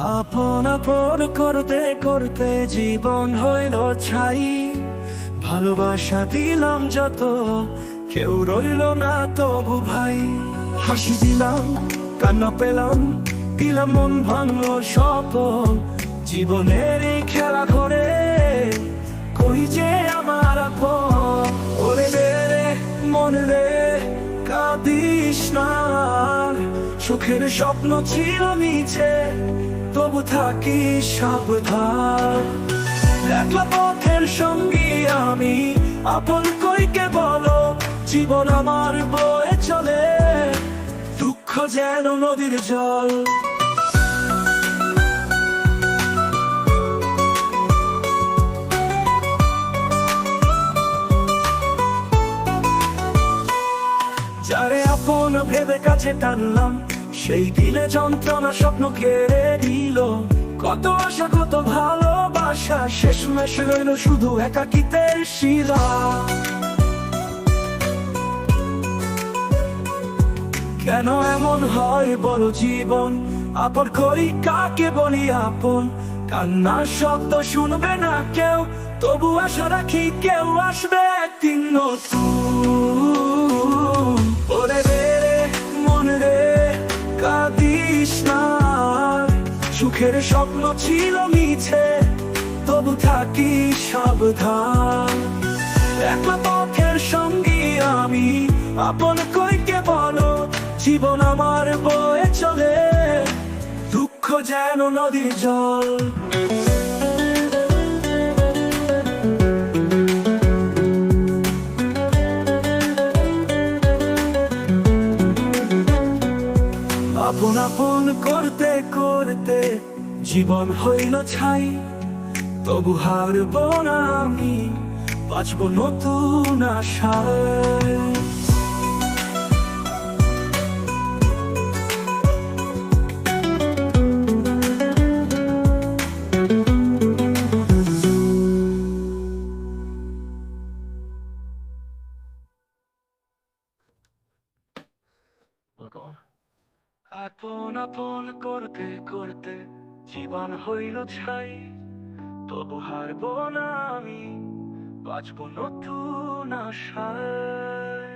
আপন আপন করতে করতে জীবন হইল ছাই। ভালোবাসা দিলাম যত কেউ রইল না তবু ভাই। হাসি দিলাম কান্না পেলাম দিলাম মন ভাঙলো স্বপন। জীবনের এই খেলা ঘরে কই যে আমার আপন? ওরে রে, মন রে কাঁদিস না। সুখের স্বপ্ন ছিল নিচে তবু থাকি সাবধান। একলা পথের সঙ্গী আমি, আপন কইকে বলো, জীবন আমার বয়ে চলে, দুঃখ যেন নদীর জল। ভেবে কাছে টানলাম। সেই দিলে যন্ত্রণা স্বপ্ন কেড়ে দিল কত আশা, কত ভালোবাসা শেষ মেশ রইল শুধু একাকিতের শিলা। কেন এমন হয় বড় জীবন? আপন করি কাকে বলি আপন? কান্নার শব্দ শুনবে না কেউ, তবু আশা রাখি কেউ আসবে একদিন নতুন। কাঁদিস না সুখের স্বপ্ন ছিল মিছে, তবু থাকি সাবধান। একলা পথের সঙ্গে আমি, আপন কইকে বলো, জীবন আমার বয়ে চলে। দুঃখ যেন নদীর জল। আপন আপন করতে করতে জীবন হইল ছাই। তবু হারব না আমি বাঁচব নতুন আশায়। আপন আপন করতে করতে জীবন হইল ছাই। তবু হারবো না আমি বাঁচবো নতুন আশায়।